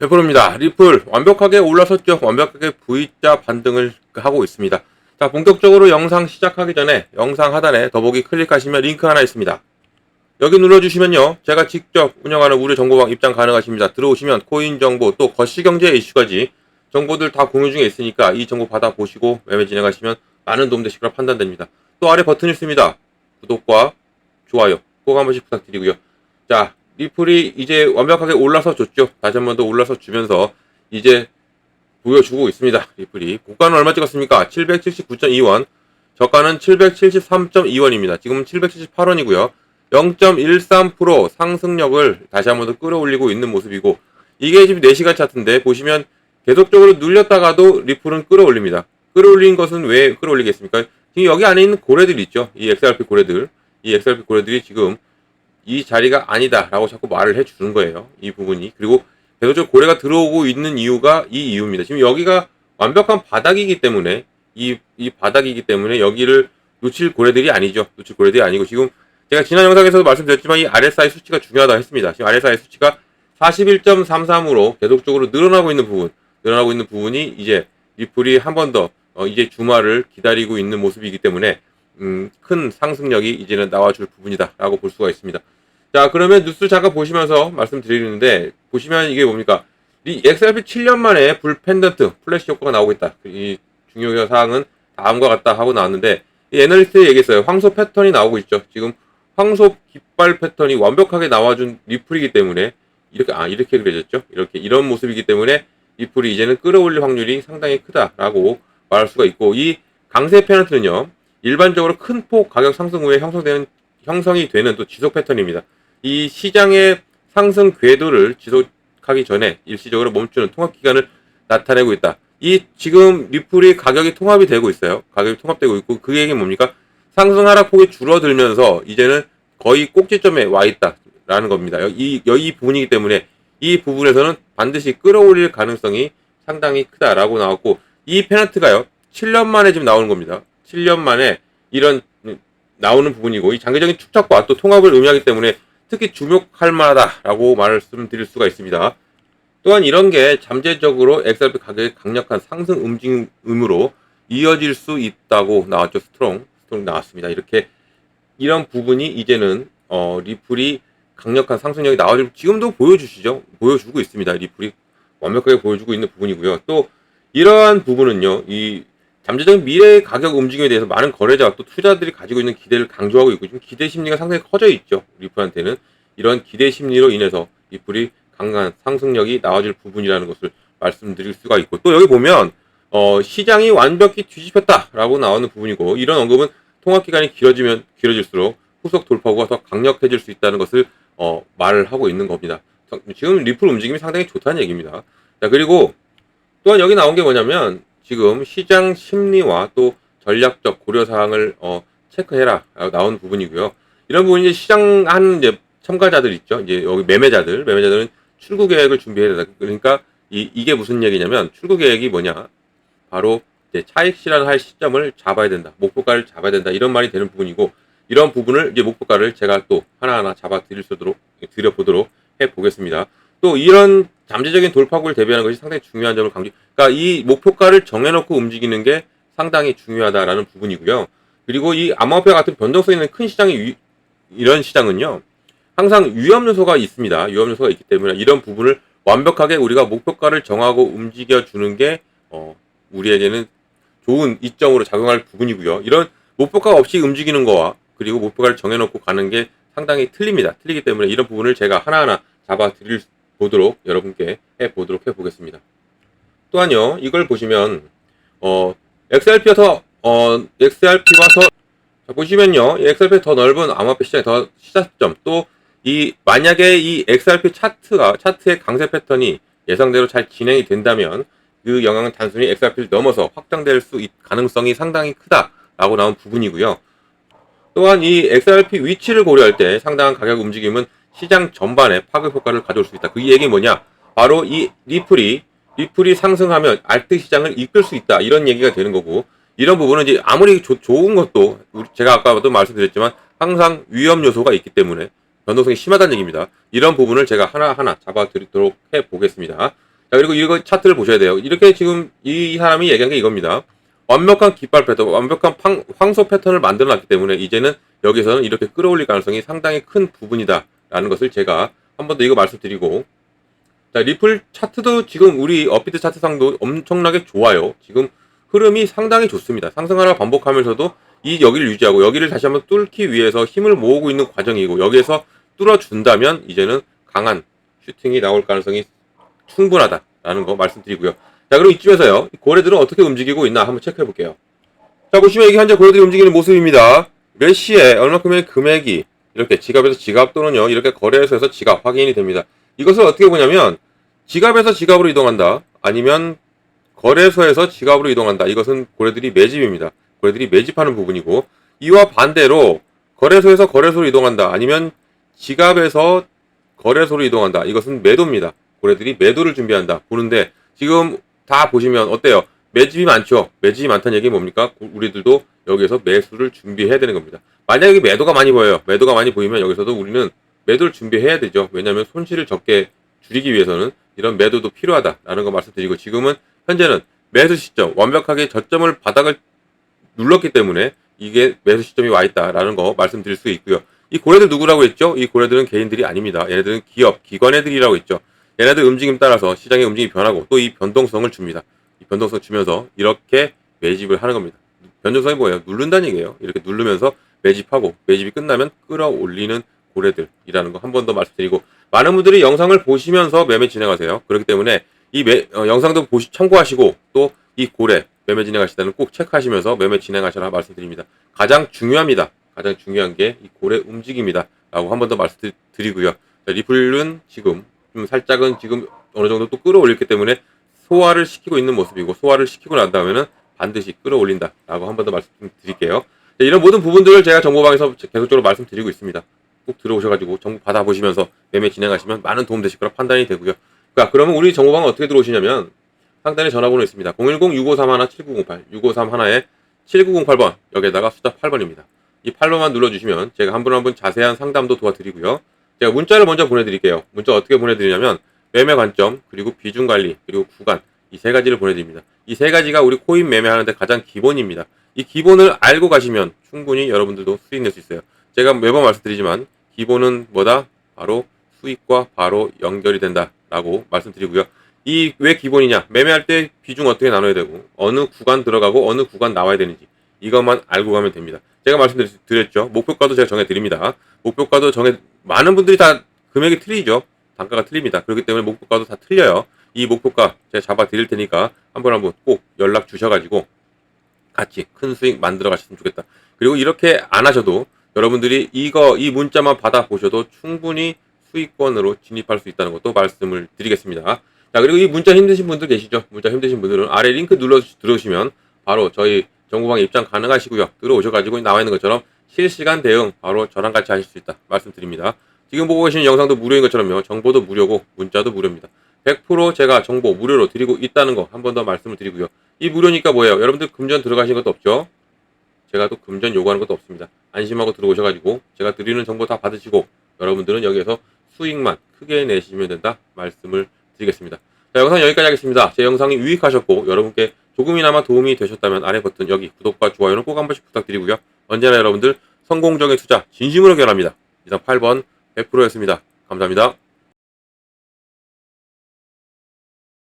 100%입니다. 리플 완벽하게 올라섰죠. 완벽하게 V자 반등을 하고 있습니다. 자, 본격적으로 영상 시작하기 전에 영상 하단에 더보기 클릭하시면 링크 하나 있습니다. 여기 눌러주시면요. 제가 직접 운영하는 우리 정보방 입장 가능하십니다. 들어오시면 코인 정보 또 거시경제 이슈까지 정보들 다 공유 중에 있으니까 이 정보 받아보시고 매매 진행하시면 많은 도움 거라 판단됩니다. 또 아래 버튼 있습니다. 구독과 좋아요 꼭 한 번씩 부탁드리고요. 자, 리플이 이제 완벽하게 올라서 줬죠. 다시 한 번 더 올라서 주면서 이제 보여주고 있습니다. 리플이. 고가는 얼마 찍었습니까? 779.2원. 저가는 773.2원입니다. 지금은 778원이고요. 0.13% 상승력을 다시 한 번 더 끌어올리고 있는 모습이고 이게 지금 4시간 차트인데 보시면 계속적으로 눌렸다가도 리플은 끌어올립니다. 끌어올린 것은 왜 끌어올리겠습니까? 지금 여기 안에 있는 고래들 있죠. 이 XRP 고래들. 이 XRP 고래들이 지금 이 자리가 아니다라고 자꾸 말을 해주는 거예요. 이 부분이. 그리고 계속적으로 고래가 들어오고 있는 이유가 이 이유입니다. 지금 여기가 완벽한 바닥이기 때문에 이, 이 바닥이기 때문에 여기를 놓칠 고래들이 아니죠. 놓칠 고래들이 아니고 지금 제가 지난 영상에서도 말씀드렸지만 이 RSI 수치가 중요하다 했습니다. 지금 RSI 수치가 41.33으로 계속적으로 늘어나고 있는 부분, 늘어나고 있는 부분이 이제 리플이 한 번더 어, 이제 주말을 기다리고 있는 모습이기 때문에 음, 큰 상승력이 이제는 나와줄 부분이다라고 볼 수가 있습니다. 자, 그러면 뉴스 잠깐 보시면서 말씀드리는데 보시면 이게 뭡니까? 이 XRP 7년 만에 불 펜던트 플래시 효과가 나오고 있다. 이 중요 사항은 다음과 같다 하고 나왔는데 이 애널리스트 얘기했어요. 황소 패턴이 나오고 있죠. 지금 황소 깃발 패턴이 완벽하게 나와준 리플이기 때문에 이렇게 아 이렇게 그려졌죠. 이렇게 이런 모습이기 때문에 리플이 이제는 끌어올릴 확률이 상당히 크다라고 말할 수가 있고 이 강세 패턴은요 일반적으로 큰 폭 가격 상승 후에 형성되는 형성이 되는 또 지속 패턴입니다. 이 시장의 상승 궤도를 지속하기 전에 일시적으로 멈추는 통합 기간을 나타내고 있다. 이 지금 리플이 가격이 통합이 되고 있어요. 가격이 통합되고 있고 그 얘기는 뭡니까? 상승 하락폭이 줄어들면서 이제는 거의 꼭지점에 와 있다라는 겁니다. 이, 이 부분이기 때문에 이 부분에서는 반드시 끌어올릴 가능성이 상당히 크다라고 나왔고 이 페나트가요 7년 만에 지금 나오는 겁니다. 7년 만에 이런 음, 나오는 부분이고 이 장기적인 축적과 또 통합을 의미하기 때문에 특히 주목할 만하다라고 말씀드릴 수가 있습니다. 또한 이런 게 잠재적으로 XRP 가격의 강력한 상승 움직임으로 이어질 수 있다고 나왔죠. 스트롱 스트롱 나왔습니다. 이렇게 이런 부분이 이제는 어, 리플이 강력한 상승력이 나와줄 지금도 보여주시죠. 보여주고 있습니다. 리플이 완벽하게 보여주고 있는 부분이고요. 또 이러한 부분은요. 이 잠재적인 미래의 가격 움직임에 대해서 많은 거래자와 또 투자들이 가지고 있는 기대를 강조하고 있고 지금 기대 심리가 상당히 커져 있죠. 리플한테는 이런 기대 심리로 인해서 리플이 강한 상승력이 나와줄 부분이라는 것을 말씀드릴 수가 있고 또 여기 보면 어, 시장이 완벽히 뒤집혔다라고 나오는 부분이고 이런 언급은 통화 기간이 길어지면 길어질수록 후속 돌파구가 더 강력해질 수 있다는 것을 어, 말을 하고 있는 겁니다. 지금 리플 움직임이 상당히 좋다는 얘기입니다. 자 그리고 또한 여기 나온 게 뭐냐면 지금 시장 심리와 또 전략적 고려 사항을 어, 체크해라 나온 부분이고요. 이런 부분이 이제 시장 하는 이제 참가자들 있죠. 이제 여기 매매자들, 매매자들은 출구 계획을 준비해야 된다. 그러니까 이, 이게 무슨 얘기냐면 출구 계획이 뭐냐? 바로 이제 차익 실현할 시점을 잡아야 된다. 목표가를 잡아야 된다. 이런 말이 되는 부분이고 이런 부분을 이제 목표가를 제가 또 하나하나 잡아 드릴 수 있도록 드려 보도록 해 보겠습니다. 또 이런 잠재적인 돌파구를 대비하는 것이 상당히 중요한 점을 강조. 그러니까 이 목표가를 정해놓고 움직이는 게 상당히 중요하다라는 부분이고요. 그리고 이 암호화폐 같은 변동성 있는 큰 시장이 위, 이런 시장은요. 항상 위험 요소가 있습니다. 위험 요소가 있기 때문에 이런 부분을 완벽하게 우리가 목표가를 정하고 움직여 주는 게 어, 우리에게는 좋은 이점으로 작용할 부분이고요. 이런 목표가 없이 움직이는 거와 그리고 목표가를 정해놓고 가는 게 상당히 틀립니다. 틀리기 때문에 이런 부분을 제가 하나하나 잡아 드릴 보도록 여러분께 해 보도록 해 보겠습니다. 또한요, 이걸 보시면 어, XRP가 더 어, XRP가 더 자, 보시면요, 이 XRP 더 넓은 암호화폐 시장의 더 시작점 또 이 만약에 이 XRP 차트가 차트의 강세 패턴이 예상대로 잘 진행이 된다면 그 영향은 단순히 XRP를 넘어서 확장될 수 있, 가능성이 상당히 크다라고 나온 부분이고요. 또한 이 XRP 위치를 고려할 때 상당한 가격 움직임은 시장 전반에 파급 효과를 가져올 수 있다. 그 얘기 뭐냐? 바로 이 리플이 리플이 상승하면 알트 시장을 이끌 수 있다. 이런 얘기가 되는 거고 이런 부분은 이제 아무리 조, 좋은 것도 제가 아까도 말씀드렸지만 항상 위험 요소가 있기 때문에 변동성이 심하다는 얘기입니다. 이런 부분을 제가 하나하나 잡아드리도록 해 보겠습니다. 자, 그리고 이거 차트를 보셔야 돼요. 이렇게 지금 이 사람이 얘기한 게 이겁니다. 완벽한 깃발 패턴, 완벽한 팡- 황소 패턴을 만들어 놨기 때문에 이제는 여기서는 이렇게 끌어올릴 가능성이 상당히 큰 부분이다 라는 것을 제가 한 번 더 이거 말씀드리고 자, 리플 차트도 지금 우리 업비트 차트상도 엄청나게 좋아요. 지금 흐름이 상당히 좋습니다. 상승하라 반복하면서도 이 여기를 유지하고 여기를 다시 한번 뚫기 위해서 힘을 모으고 있는 과정이고 여기에서 뚫어준다면 이제는 강한 슈팅이 나올 가능성이 충분하다라는 거 말씀드리고요. 자, 그럼 이쯤에서요. 이 고래들은 어떻게 움직이고 있나 한번 체크해 볼게요. 자, 보시면 이게 현재 고래들이 움직이는 모습입니다. 몇 시에 얼마큼의 금액이 이렇게 지갑에서 지갑 또는요, 이렇게 거래해서 해서 지갑 확인이 됩니다. 이것을 어떻게 보냐면 지갑에서 지갑으로 이동한다. 아니면 거래소에서 지갑으로 이동한다. 이것은 고래들이 매집입니다. 고래들이 매집하는 부분이고 이와 반대로 거래소에서 거래소로 이동한다. 아니면 지갑에서 거래소로 이동한다. 이것은 매도입니다. 고래들이 매도를 준비한다. 보는데 지금 다 보시면 어때요? 매집이 많죠. 매집이 많다는 얘기는 뭡니까? 우리들도 여기에서 매수를 준비해야 되는 겁니다. 만약에 매도가 많이 보여요. 매도가 많이 보이면 여기서도 우리는 매도를 준비해야 되죠. 왜냐하면 손실을 적게 줄이기 위해서는 이런 매도도 필요하다라는 거 말씀드리고 지금은 현재는 매수 시점 완벽하게 저점을 바닥을 눌렀기 때문에 이게 매수 시점이 와 있다라는 거 말씀드릴 수 있고요. 이 고래들 누구라고 했죠? 이 고래들은 개인들이 아닙니다. 얘네들은 기업, 기관 애들이라고 했죠. 얘네들 움직임 따라서 시장의 움직임이 변하고 또 이 변동성을 줍니다. 이 변동성 주면서 이렇게 매집을 하는 겁니다. 변동성이 뭐예요? 누른다는 얘기예요. 이렇게 누르면서 매집하고 매집이 끝나면 끌어올리는 고래들이라는 거 한 번 더 말씀드리고 많은 분들이 영상을 보시면서 매매 진행하세요. 그렇기 때문에 이 매, 어, 영상도 보시, 참고하시고 또 이 고래 매매 진행하실 때는 꼭 체크하시면서 매매 진행하셔라 말씀드립니다. 가장 중요합니다. 가장 중요한 게 이 고래 움직임이다. 라고 한 번 더 말씀드리고요. 자, 리플은 지금 좀 살짝은 지금 어느 정도 또 끌어올렸기 때문에 소화를 시키고 있는 모습이고 소화를 시키고 난 다음에는 반드시 끌어올린다. 라고 한 번 더 말씀드릴게요. 자, 이런 모든 부분들을 제가 정보방에서 계속적으로 말씀드리고 있습니다. 꼭 들어오셔가지고 정보 받아보시면서 매매 진행하시면 많은 도움 되실 거라 판단이 되고요. 자, 그러면 우리 정보방은 어떻게 들어오시냐면 상단에 전화번호 있습니다. 010-6531-7908, 6531에 7908번, 여기에다가 숫자 8번입니다. 이 8번만 눌러주시면 제가 한 분 한 분 자세한 상담도 도와드리고요. 제가 문자를 먼저 보내드릴게요. 문자 어떻게 보내드리냐면 매매 관점, 그리고 비중 관리, 그리고 구간 이 세 가지를 보내드립니다. 이 세 가지가 우리 코인 매매하는데 가장 기본입니다. 이 기본을 알고 가시면 충분히 여러분들도 수익 낼 수 있어요. 제가 매번 말씀드리지만 기본은 뭐다? 바로 수익과 바로 연결이 된다라고 말씀드리고요. 이 왜 기본이냐? 매매할 때 비중 어떻게 나눠야 되고 어느 구간 들어가고 어느 구간 나와야 되는지 이것만 알고 가면 됩니다. 제가 말씀드렸죠. 목표가도 제가 정해드립니다. 목표가도 정해 많은 분들이 다 금액이 틀리죠. 단가가 틀립니다. 그렇기 때문에 목표가도 다 틀려요. 이 목표가 제가 잡아 드릴 테니까 한번 한번 꼭 연락 주셔가지고 같이 큰 수익 만들어 가셨으면 좋겠다. 그리고 이렇게 안 하셔도 여러분들이 이거 이 문자만 받아 보셔도 충분히 수익권으로 진입할 수 있다는 것도 말씀을 드리겠습니다. 자 그리고 이 문자 힘드신 분들 계시죠? 문자 힘드신 분들은 아래 링크 눌러 들어오시면 바로 저희 정보방에 입장 가능하시고요. 들어오셔가지고 나와 있는 것처럼 실시간 대응 바로 저랑 같이 하실 수 있다 말씀드립니다. 지금 보고 계시는 영상도 무료인 것처럼요. 정보도 무료고 문자도 무료입니다. 100% 제가 정보 무료로 드리고 있다는 거 한 번 더 말씀을 드리고요. 이 무료니까 뭐예요? 여러분들 금전 들어가신 것도 없죠? 제가 또 금전 요구하는 것도 없습니다. 안심하고 들어오셔가지고 제가 드리는 정보 다 받으시고 여러분들은 여기에서 수익만 크게 내시면 된다 말씀을 드리겠습니다. 자, 영상 여기까지 하겠습니다. 제 영상이 유익하셨고 여러분께 조금이나마 도움이 되셨다면 아래 버튼 여기 구독과 좋아요는 꼭 한 번씩 부탁드리고요. 언제나 여러분들 성공적인 투자 진심으로 결합니다. 이상 8번 100%였습니다. 감사합니다.